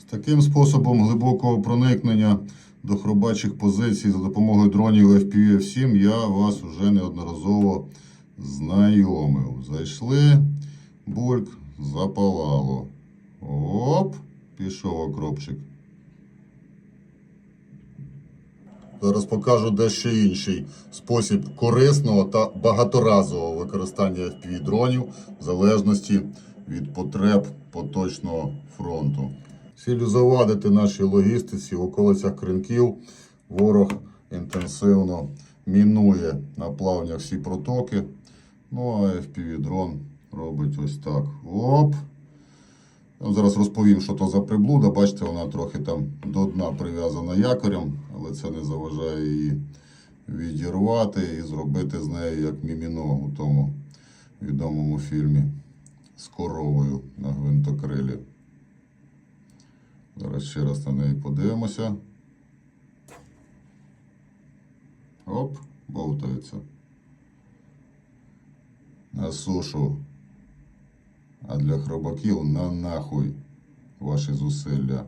З таким способом глибокого проникнення до хробачих позицій за допомогою дронів FPV-7 я вас вже неодноразово знайомив. Зайшли, бульк, запалало. Оп, пішов окропчик. Зараз покажу дещо інший спосіб корисного та багаторазового використання FPV дронів в залежності від потреб поточного фронту. Цілю завадити нашій логістиці в околицях кринків ворог інтенсивно мінує на плавнях всі протоки. Ну а FPV дрон робить ось так. Оп! Зараз розповім, що то за приблуда. Бачите, вона трохи там до дна прив'язана якорем, але це не заважає її відірвати і зробити з нею як міміно у тому відомому фільмі з коровою на гвинтокрилі. Зараз ще раз на неї подивимося. Оп, бовтається. На сушу. А для хробаків на нахуй ваші зусилля.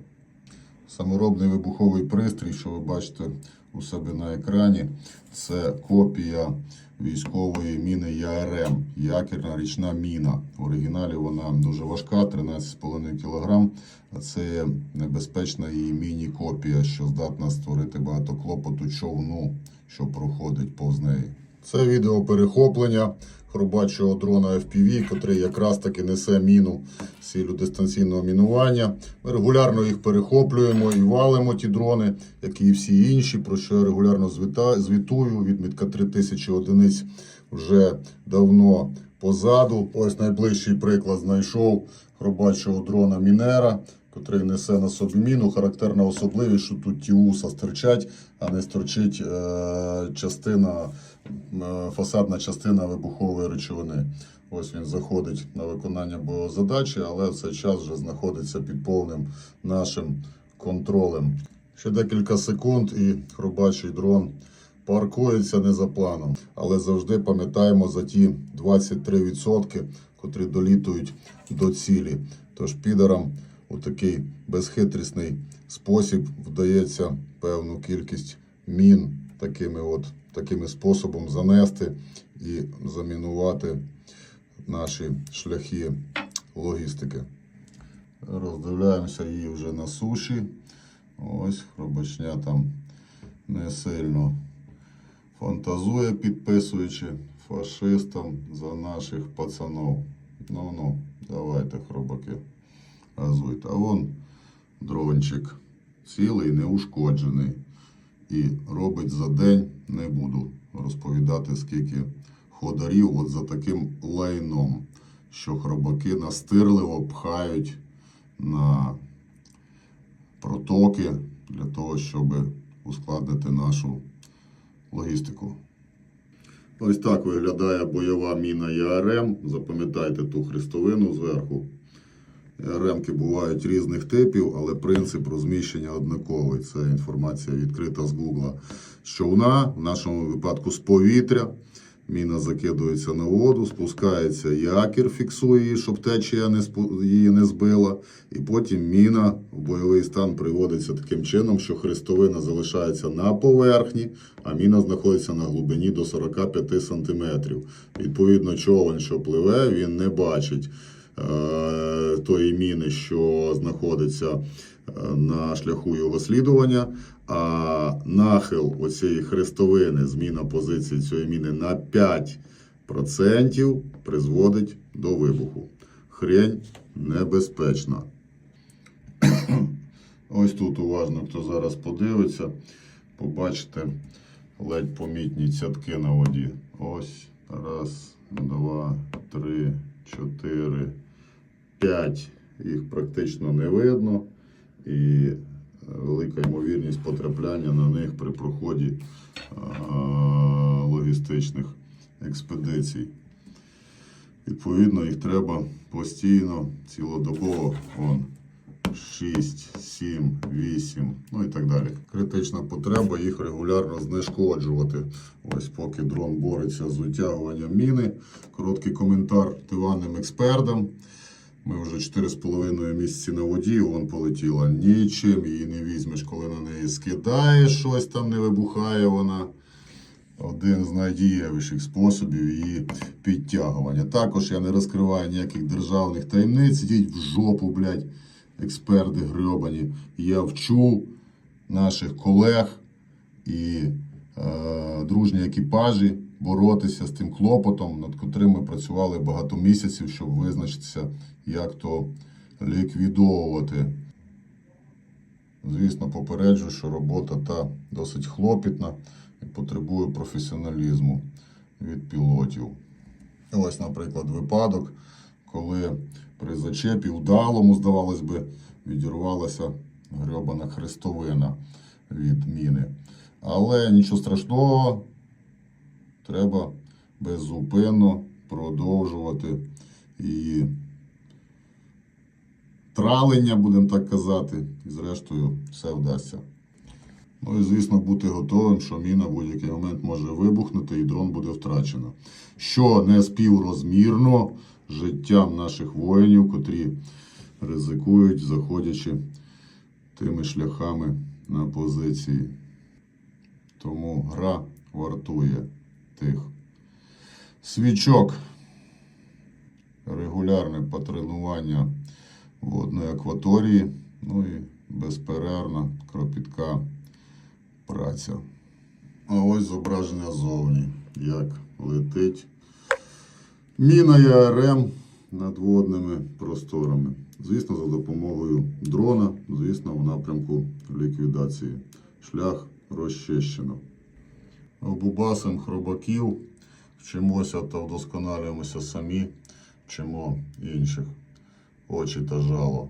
Саморобний вибуховий пристрій, що ви бачите у себе на екрані, це копія військової міни ЯРМ, якірна річна міна. В оригіналі вона дуже важка, 13,5 кг. А це небезпечна її міні-копія, що здатна створити багато клопоту човну, що проходить повз неї. Це відео перехоплення хробачого дрона FPV, котрий якраз таки несе міну з цілю дистанційного мінування. Ми регулярно їх перехоплюємо і валимо ті дрони, як і всі інші, про що я регулярно звітую. Відмітка 3000 одиниць вже давно позаду. Ось найближчий приклад знайшов хробачого дрона Мінера. Котрий несе на собі міну, характерна особливість, що тут ті уса стирчать, а не сторчить е, частина, е, фасадна частина вибухової речовини. Ось він заходить на виконання задачі, але в цей час вже знаходиться під повним нашим контролем. Ще декілька секунд і хробачий дрон паркується не за планом. Але завжди пам'ятаємо за ті 23%, котрі долітують до цілі. Тож підарам у такий безхитрісний спосіб вдається певну кількість мін такими от, такими способом занести і замінувати наші шляхи логістики. Роздивляємося її вже на суші. Ось хробачня там не сильно фантазує, підписуючи фашистам за наших пацанов. Ну ну, давайте, хробаки, газуйте. А вон дрончик цілий, неушкоджений. І робить за день, не буду розповідати, скільки ходарів от за таким лайном, що хробаки настирливо пхають на протоки для того, щоб ускладнити нашу логістику. Ось так виглядає бойова міна ЯРМ. Запам'ятайте ту хрестовину зверху. ЯРМки бувають різних типів, але принцип розміщення однаковий. Це інформація відкрита з Гугла. Човна, в нашому випадку з повітря. Міна закидується на воду, спускається якір, фіксує її, щоб течія не її не збила. І потім міна в бойовий стан приводиться таким чином, що хрестовина залишається на поверхні, а міна знаходиться на глибині до 45 см. Відповідно, човен, що пливе, він не бачить тої міни, що знаходиться е, на шляху його слідування. А нахил оцієї хрестовини, зміна позиції цієї міни на 5% призводить до вибуху. Хрень небезпечна. Ось тут уважно, хто зараз подивиться, побачите ледь помітні цятки на воді. Ось. Раз, два, три, чотири, п'ять. Їх практично не видно. І е, велика ймовірність потрапляння на них при проході логістичних експедицій. Відповідно, їх треба постійно, цілодобово. Вон, 6, 7, 8, ну і так далі. Критична потреба їх регулярно знешкоджувати. Ось поки дрон бореться з утягуванням міни. Короткий коментар диванним експертам. Ми вже 4,5 місяці на воді, вон полетіла. Нічим її не візьмеш, коли на неї скидаєш щось там не вибухає вона. Один з найдієвіших способів її підтягування. Також я не розкриваю ніяких державних таємниць. Йдіть в жопу, блядь, експерти грьобані. Я вчу наших колег і е, дружні екіпажі боротися з тим клопотом, над котрим ми працювали багато місяців, щоб визначитися, як то ліквідовувати. Звісно, попереджую, що робота та досить хлопітна і потребує професіоналізму від пілотів. Ось, наприклад, випадок, коли при зачепі вдалому, здавалось би, відірвалася грьобана хрестовина від міни. Але нічого страшного, треба беззупинно продовжувати її тралення, будемо так казати, і зрештою все вдасться. Ну і звісно, бути готовим, що міна в будь-який момент може вибухнути і дрон буде втрачено. Що не співрозмірно життям наших воїнів, котрі ризикують, заходячи тими шляхами на позиції. Тому гра вартує тих свічок. Регулярне потренування водної акваторії, ну і безперервна кропітка праця. А ось зображення зовні, як летить міна ЯРМ над водними просторами. Звісно, за допомогою дрона, звісно, в напрямку ліквідації. Шлях розчищено. Обубасим хробаків, вчимося та вдосконалюємося самі, вчимо інших. Очі та жало.